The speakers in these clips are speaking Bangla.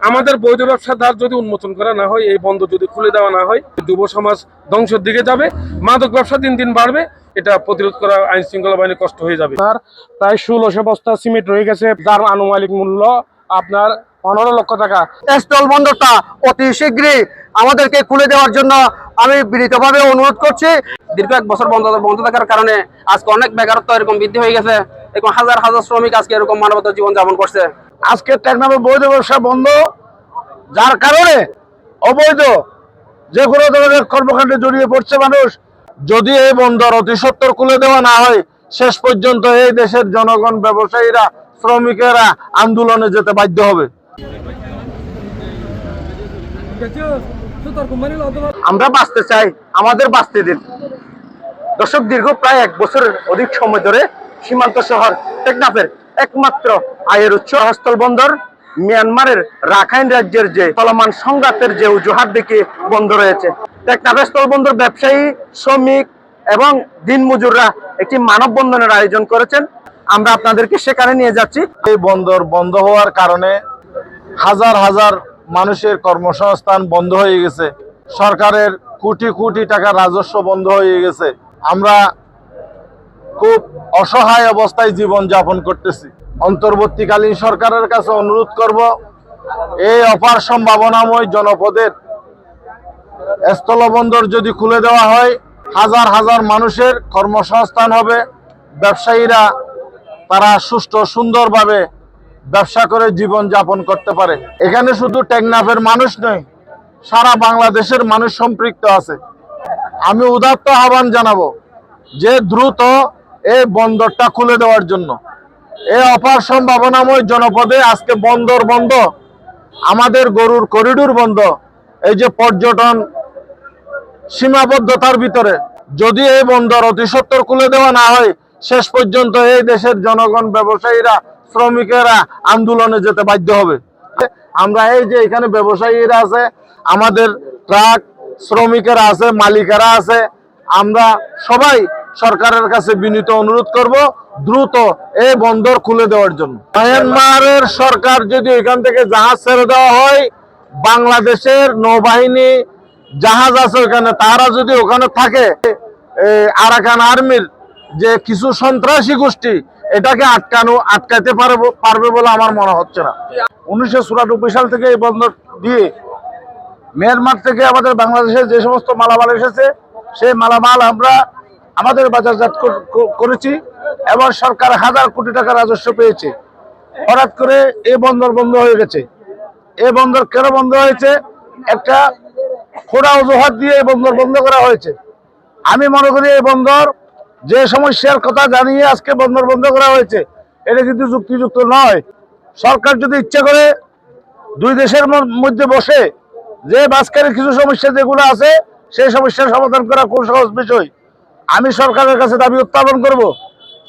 আমাদের বৈধ ব্যবসার দ্বার যদি উন্মোচন করা না হয় এই বন্ধ যদি খুলে দেওয়া না হয় যুব সমাজ ধ্বংসের দিকে যাবে মাদক ব্যবসা দিন দিন বাড়বে এটা প্রতিরোধ করা আইন শৃঙ্খলা বাহিনী কষ্ট হয়ে যাবে। আপনার প্রায় ষোলোশো বস্তা সিমেন্ট রয়ে গেছে যার আনুমানিক মূল্য আপনার পনেরো লক্ষ টাকা। স্থল বন্দরটা অতি শীঘ্রই আমাদেরকে খুলে দেওয়ার জন্য আমি বিনীতভাবে অনুরোধ করছি। দীর্ঘ এক বছর বন্ধ বন্ধ থাকার কারণে আজকে অনেক বেকারত্ব এরকম বৃদ্ধি হয়ে গেছে। এরকম হাজার হাজার শ্রমিক আজকে এরকম মানবতার জীবন যাপন করছে। আজকে টেকনামে বৈধ ব্যবসা বন্ধ। যার কারণে অবৈধ যে কোনো ধরনের কর্মকাণ্ডে জড়িয়ে পড়ছে মানুষ। যদি এই বন্দর অতি সত্তর খুলে দেওয়া না হয়, শেষ পর্যন্ত এই দেশের জনগণ, ব্যবসায়ীরা, শ্রমিকেরা আন্দোলনে যেতে বাধ্য হবে। আমরা বাঁচতে চাই, আমাদের বাঁচতে দিন। দর্শক, দীর্ঘ প্রায় এক বছরের অধিক সময় ধরে সীমান্ত শহর টেকনাফের একমাত্র আয়ের উচ্চ হস্তল বন্দর। মিয়ানমারের রাখাইন রাজ্যের যে চলমান সংঘাতের যে অজুহাত দেখে বন্ধ রয়েছে। টেকনাফের স্থল বন্দর ব্যবসায়ী, শ্রমিক এবং দিনমজুররা একটি মানববন্ধনের আয়োজন করেছেন। আমরা আপনাদেরকে সেখানে নিয়ে যাচ্ছি। এই বন্দর বন্ধ হওয়ার কারণে হাজার হাজার মানুষের কর্মসংস্থান বন্ধ হয়ে গেছে। সরকারের কোটি কোটি টাকা রাজস্ব বন্ধ হয়ে গেছে। আমরা খুব অসহায় অবস্থায় জীবন যাপন করতেছি। অন্তর্বর্তীকালীন সরকারের কাছে অনুরোধ করব, এই অপার সম্ভাবনাময় জনপদের স্থলবন্দর যদি খুলে দেওয়া হয়, হাজার হাজার মানুষের কর্মসংস্থান হবে, ব্যবসায়ীরা তারা সুষ্ঠু, সুন্দরভাবে ব্যবসা করে জীবন যাপন করতে পারে। এখানে শুধু টেকনাফের মানুষ নয়, সারা বাংলাদেশের মানুষ সম্পৃক্ত আছে। আমি উদাত্ত আহ্বান জানাব যে দ্রুত এই বন্দরটা খুলে দেওয়ার জন্য। এই অপার সম্ভাবনাময় জনপদে আজকে বন্দর বন্ধ, আমাদের গরুর করিডোর বন্ধ, এই যে পর্যটন সীমাবদ্ধতার ভিতরে। যদি এই বন্দর অতি সত্তর খুলে দেওয়া না হয়, শেষ পর্যন্ত এই দেশের জনগণ, ব্যবসায়ীরা, শ্রমিকেরা আন্দোলনে যেতে বাধ্য হবে। আমরা এই যে এখানে ব্যবসায়ীরা আছে, আমাদের ট্রাক শ্রমিকেরা আছে, মালিকেরা আছে, আমরা সবাই সরকারের কাছে বিনীত অনুরোধ করব দ্রুত এই বন্দর খুলে দেওয়ার জন্য। মায়ানমারের সরকার যদি এখান থেকে জাহাজ ছেড়ে দেওয়া হয়, বাংলাদেশের নৌবাহিনী, জাহাজ আছে ওখানে, তারা যদি ওখানে থাকে আরাকান আর্মির যে কিছু সন্ত্রাসী গোষ্ঠী, এটাকে আটকানো আটকাতে পারব, পারবে বলে আমার মনে হচ্ছে না। উনিশশো চুরানব্বই সাল থেকে এই বন্দর দিয়ে মিয়ানমার থেকে আমাদের বাংলাদেশে যে সমস্ত মালামাল এসেছে, সেই মালামাল আমরা আমাদের বাজারজাত কর- করেছি এবং সরকার হাজার কোটি টাকা রাজস্ব পেয়েছে। হঠাৎ করে এই বন্দর বন্ধ হয়ে গেছে। এই বন্দর কেন বন্ধ হয়েছে? একটা খোড়া অজুহাত দিয়ে এই বন্দর বন্ধ করা হয়েছে। আমি মনে করি এই বন্দর যে সমস্যার কথা জানিয়ে আজকে বন্দর বন্ধ করা হয়েছে, এটা কিন্তু যুক্তিযুক্ত নয়। সরকার যদি ইচ্ছে করে দুই দেশের মধ্যে বসে যে মাঝখানে কিছু সমস্যা যেগুলো আছে, সেই সমস্যার সমাধান করা খুব সহজ বিষয়। আমি সরকারের কাছে দাবি উত্থাপন করব।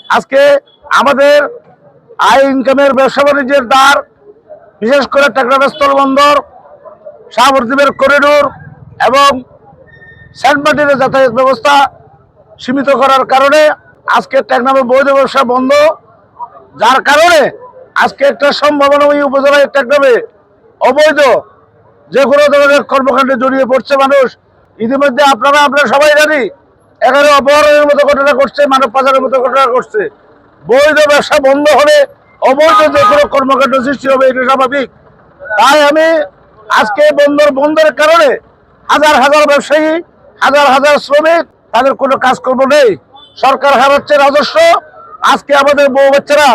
আজকে আমাদের আয় ইনকামের ব্যবসা বাণিজ্যের দ্বার, বিশেষ করে টেকনাফ স্থল বন্দর সাবরদ্বীপের করিডোর এবং সেন্ট মার্টিনের যাতায়াত ব্যবস্থা সীমিত করার কারণে আজকে টেকনাফে বৈধ ব্যবসা বন্ধ। যার কারণে আজকে একটা সম্ভাবনাময়ী উপজেলায় টেকনাফে অবৈধ যে কোনো ধরনের কর্মকাণ্ডে জড়িয়ে পড়ছে মানুষ। ইতিমধ্যে আপনারা আপনারা সবাই জানি এখানে অপহরণের মতো ঘটনা ঘটছে, মানব পাচারের মতো ঘটনা ঘটছে। বৈধ ব্যবসা বন্ধ হলে অবৈধ যে কোনো কর্মকাণ্ড সৃষ্টি হবে, এটা স্বাভাবিক। তাই আমি আজকে বন্দর বন্ধের কারণে হাজার হাজার ব্যবসায়ী, হাজার হাজার শ্রমিক, তাদের কোনো কাজকর্ম নেই। সরকার হারাচ্ছে রাজস্ব, আজকে আমাদের বউ বাচ্চারা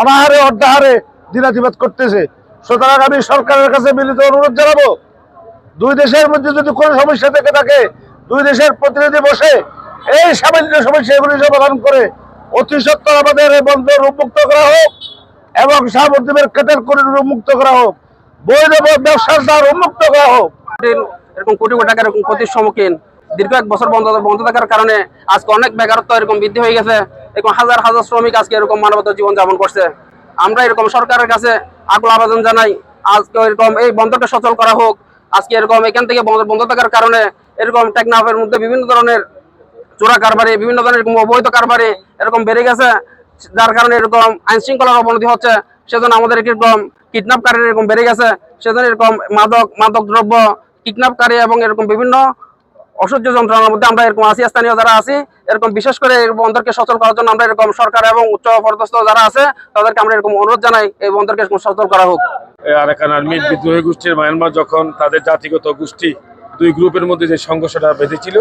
অনাহারে, অর্ধাহারে দিনাতিপাত করতেছে। সুতরাং আমি সরকারের কাছে মিলিত অনুরোধ জানাব, দুই দেশের মধ্যে যদি কোনো সমস্যা থেকে থাকে, দুই দেশের প্রতিনিধি বসে এই সামান্য সমস্যাগুলি সমাধান করে অতি সত্তর আমাদের এই বন্দর উন্মুক্ত করা হোক এবং সাবদ্বীপের কেটের করিডোর উন্মুক্ত করা হোক, বৈধ ব্যবসার উন্মুক্ত করা হোক। এরকম কোটি কোটি টাকার এরকম ক্ষতির সম্মুখীন দীর্ঘ এক বছর বন্ধ বন্ধ থাকার কারণে আজকে অনেক বেকারত্ব এরকম বৃদ্ধি হয়ে গেছে। এরকম হাজার হাজার শ্রমিক আজকে এরকম মানবতার জীবন যাপন করছে। আমরা এরকম সরকারের কাছে আকুল আবেদন জানাই, আজকে এরকম এই বন্ধটা সচল করা হোক। আজকে এরকম এখান থেকে বন্ধ থাকার কারণে এরকম টেকনাফের মধ্যে বিভিন্ন ধরনের চোরা কারবারি, বিভিন্ন ধরনের অবৈধ কারবারি এরকম বেড়ে গেছে, যার কারণে এরকম আইন শৃঙ্খলার অবনতি হচ্ছে। সেজন্য আমাদের এরকম কিডন্যাপকারী এরকম বেড়ে গেছে। সেজন্য এরকম মাদক মাদক দ্রব্য কিডন্যাপকারী এবং এরকম বিভিন্ন অসহ্য যন্ত্রণার মধ্যে আমরা এরকম আছি, স্থানীয় যারা আছি, এরকম বিশেষ করে এই বন্দরকে সচল করার জন্য আমরা এরকম সরকার এবং উচ্চ পদস্থ যারা আছে, তাদেরকে আমরা এরকম অনুরোধ জানাই, এই বন্দরকে সচল করা হোক। আরাকান আর্মির বিদ্রোহী গোষ্ঠীর মায়ানমার যখন তাদের জাতিগত গোষ্ঠী দুই গ্রুপের মধ্যে যে সংঘর্ষটা বেঁধেছিল,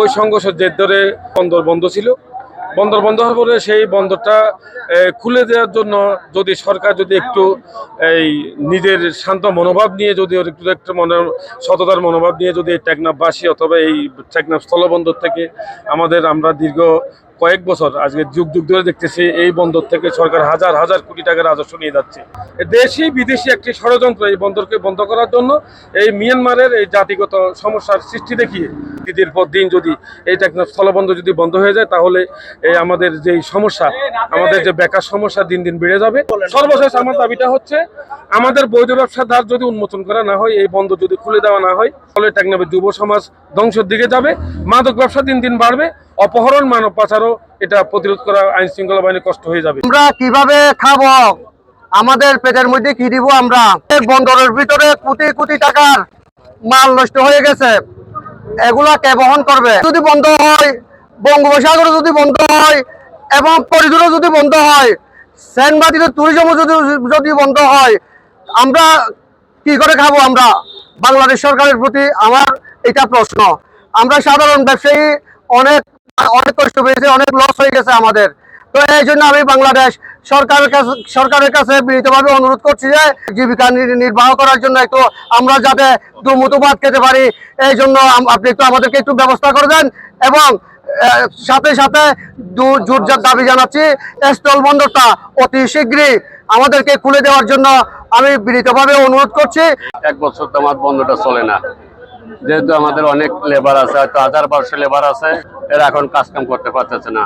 ওই সংঘর্ষ জের ধরে বন্দর বন্ধ ছিল। বন্দর বন্ধ হওয়ার পরে সেই বন্দরটা খুলে দেওয়ার জন্য যদি সরকার যদি একটু, এই, নিজের শান্ত মনোভাব নিয়ে যদি একটু একটু মনে, সততার মনোভাব নিয়ে যদি টেকনাফবাসী অথবা এই টেকনাফ স্থলবন্দর থেকে আমাদের আমরা দীর্ঘ কয়েক বছর আজকে যুগ যুগ ধরে দেখতেছি, এই বন্দর থেকে সরকার হাজার হাজার কোটি টাকার রাজস্ব নিয়ে যাচ্ছে। দেশি, বিদেশি একটি ষড়যন্ত্র এই বন্দরকে বন্ধ করার জন্য এই মিয়ানমারের এই জাতিগত সমস্যার সৃষ্টি দেখিয়ে দিনের পর দিন যদি এই স্থলবন্দর যদি বন্ধ হয়ে যায়, তাহলে এই আমাদের যে সমস্যা, আমাদের যে বেকার সমস্যা দিন দিন বেড়ে যাবে। সর্বশেষ আমার দাবিটা হচ্ছে, আমাদের বৈধ ব্যবসার ধার যদি উন্মোচন করা না হয়, এই বন্দর যদি খুলে দেওয়া না হয়, তাহলে টেকনাফের যুব সমাজ ধ্বংসের দিকে যাবে, মাদক ব্যবসা দিন দিন বাড়বে অপহরণ, মানব পাচারও এটা প্রতিরোধ করা আইন শৃঙ্খলা বাহিনী কষ্ট হয়ে যাবে। আমরা কীভাবে খাব? আমাদের পেটের মধ্যে কি দিব আমরা? বন্দরের ভিতরে কোটি কোটি টাকার মাল নষ্ট হয়ে গেছে। এগুলা কে বহন করবে? যদি বন্ধ হয়, বঙ্গোপসাগর যদি বন্ধ হয়, এবং করিডোরও যদি বন্ধ হয় সেনবাতিতে ট্যুরিজম যদি যদি বন্ধ হয়, আমরা কি করে খাব আমরা? বাংলাদেশ সরকারের প্রতি আমার এটা প্রশ্ন। আমরা সাধারণ ব্যবসায়ী, অনেক অনেক কষ্ট পেয়েছে, অনেক লস হয়ে গেছে আমাদের। তো এই জন্য আমি বাংলাদেশ সরকারের কাছে সরকারের কাছে বিনীতভাবে অনুরোধ করছি যে জীবিকা নির্বাহ করার জন্য একটু আমরা যাতে দুমুটো ভাত খেতে পারি, এই জন্য আপনি একটু আমাদেরকে একটু ব্যবস্থা করে দেন এবং সাথে সাথে জোরজার দাবি জানাচ্ছি স্থল বন্দরটা অতি শীঘ্রই আমাদেরকে খুলে দেওয়ার জন্য আমি বিনীতভাবে অনুরোধ করছি। এক বছর তো আমার বন্ধটা চলে না। যেহেতু আমাদের অনেক লেবার আছে, হয়তো হাজার বারোশো লেবার আছে। এরা এখন কাজ কাম করতে পারতেছে না।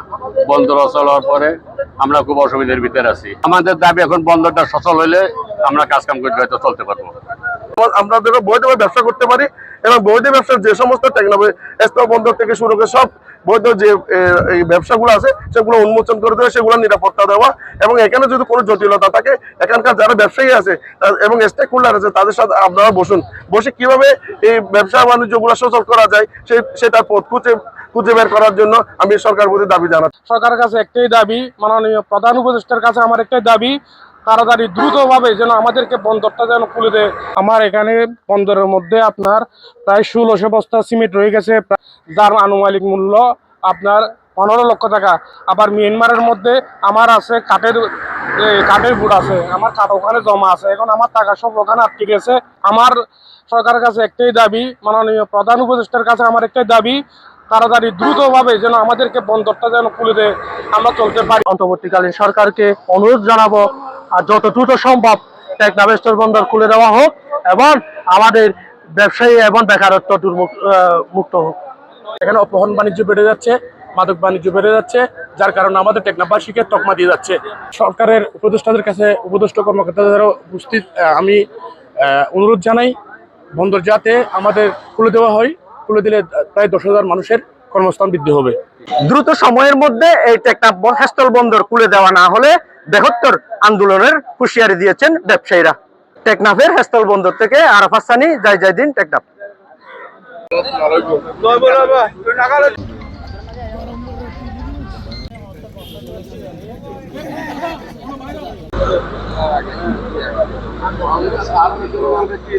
বন্দর অচল হওয়ার পরে আমরা খুব অসুবিধার ভিতরে আছি। আমাদের দাবি এখন বন্দরটা সচল হইলে আমরা কাজ কাম করতে হয়তো চলতে পারব। আমরা যেন বৈধভাবে ব্যবসা করতে পারি এবং বৈধ ব্যবসার যে সমস্ত টেকনোলজি স্থল বন্দর থেকে শুরু করে সব বৈধ যে এই ব্যবসাগুলো আছে, সেগুলো উন্মোচন করে দেওয়া সেগুলো নিরাপত্তা দেওয়া এবং এখানে যদি কোনো জটিলতা থাকে, এখানকার যারা ব্যবসায়ী আছে এবং স্টেক হোল্ডার আছে, তাদের সাথে আপনারা বসুন। বসে কীভাবে এই ব্যবসা বাণিজ্যগুলো সচল করা যায়, সে, সেটার পথ খুঁজে খুঁজে বের করার জন্য আমি সরকার প্রতি দাবি জানাচ্ছি। সরকারের কাছে একটাই দাবি, মাননীয় প্রধান উপদেষ্টার কাছে আমার একটাই দাবি তাড়াতাড়ি দ্রুতভাবে যেন আমাদেরকে বন্দরটা যেন খুলে দেয়। আমার এখানে বন্দরের মধ্যে আপনার প্রায় ষোলোশো বস্তা সিমেন্ট রয়ে গেছে যার আনুমানিক মূল্য আপনার পনেরো লক্ষ টাকা। আবার মিয়ানমারের মধ্যে আমার আছে কাঠের কাঠের বুট আছে, আমার কাঠ ওখানে জমা আছে, এখন আমার টাকা সব ওখানে আটকে গেছে। আমার সরকারের কাছে একটাই দাবি, মাননীয় প্রধান উপদেষ্টার কাছে আমার একটাই দাবি তাড়াতাড়ি দ্রুতভাবে যেন আমাদেরকে বন্দরটা যেন খুলে দেয় আমরা চলতে পারি। অন্তর্বর্তীকালীন সরকারকে অনুরোধ জানাব আর যত দ্রুত সম্ভব টেকনাভেস্টর বন্দর খুলে দেওয়া হোক এবং আমাদের ব্যবসায়ী এবং বেকারত্ব মুক্ত হোক। এখানে অপহরণ বাণিজ্য বেড়ে যাচ্ছে মাদক বাণিজ্য বেড়ে যাচ্ছে যার কারণে আমাদের টেকনাফবাসীকে তকমা দিয়ে যাচ্ছে। সরকারের উপদেষ্টাদের কাছে উপদেষ্টা কর্মকর্তাদেরও উপস্থিত আমি অনুরোধ জানাই বন্দর যাতে আমাদের খুলে দেওয়া হয়। খুলে দিলে প্রায় দশ হাজার মানুষের কর্মস্থান বৃদ্ধি হবে। দ্রুত সময়ের মধ্যে এই টেকনাফ হেস্তল বন্দর খুলে দেওয়া না হলে বৃহত্তর আন্দোলনের হুঁশিয়ারি দিয়েছেন ব্যবসায়ীরা। টেকনাফের হেস্তল বন্দর থেকে আরাফাত সানি যাই জয় দিন টেকনাফ। కార్మికులు అందరికీ